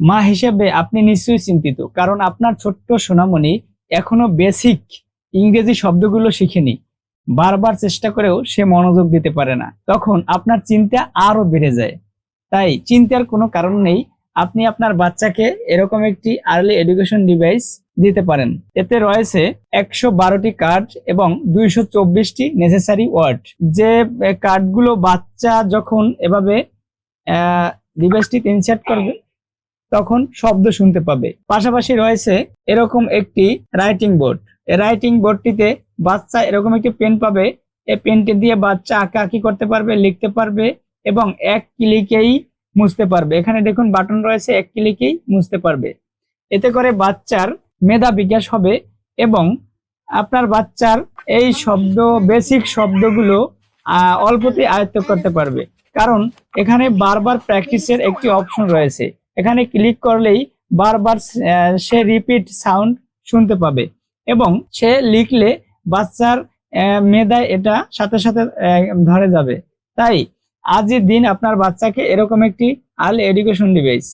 মা হিসেবে আপনি নিশ্চয়ই চিন্তিত, কারণ আপনার ছোট্ট সোনামণি এখনও বেসিক ইংরেজি শব্দগুলো শিখেনি। বারবার চেষ্টা করেও সে মনোযোগ দিতে পারে না। তখন আপনার চিন্তা আরও বেড়ে যায়। তাই চিন্তার কোনো কারণ নেই, আপনি আপনার বাচ্চাকে এরকম একটি আর্লি এডুকেশন ডিভাইস দিতে পারেন। এতে রয়েছে একশো বারোটি কার্ড এবং দুইশো চব্বিশটি নেসেসারি ওয়ার্ড যে কার্ডগুলো বাচ্চা যখন এভাবে ডিভাইসটি ইনসার্ট করবে তখন শব্দ শুনতে পাবে। পাশাপাশি রয়েছে এরকম একটি রাইটিং বোর্ড এই রাইটিং বোর্ডটিতে বাচ্চা এরকম একটি পেন পাবে। এই পেনটি দিয়ে বাচ্চা আঁকা আঁকি করতে পারবে, লিখতে পারবে এবং এক ক্লিকেই মুছতে পারবে। এখানে দেখুন বাটন রয়েছে, এক ক্লিকেই মুছতে পারবে। এতে করে বাচ্চার মেধা বিকাশ হবে এবং আপনার বাচ্চার এই শব্দ বেসিক শব্দগুলো অল্পতে আয়ত্ত করতে পারবে। কারণ এখানে বারবার প্র্যাকটিসের একটি অপশন রয়েছে। এখানে ক্লিক করলেই বারবার সে রিপিট সাউন্ড শুনতে পাবে এবং সে লিখলে বাচ্চার মেধায় এটা সাথে সাথে ধরে যাবে। তাই আজই দিন আপনার বাচ্চাকে এরকম একটি আল এডুকেশন ডিভাইস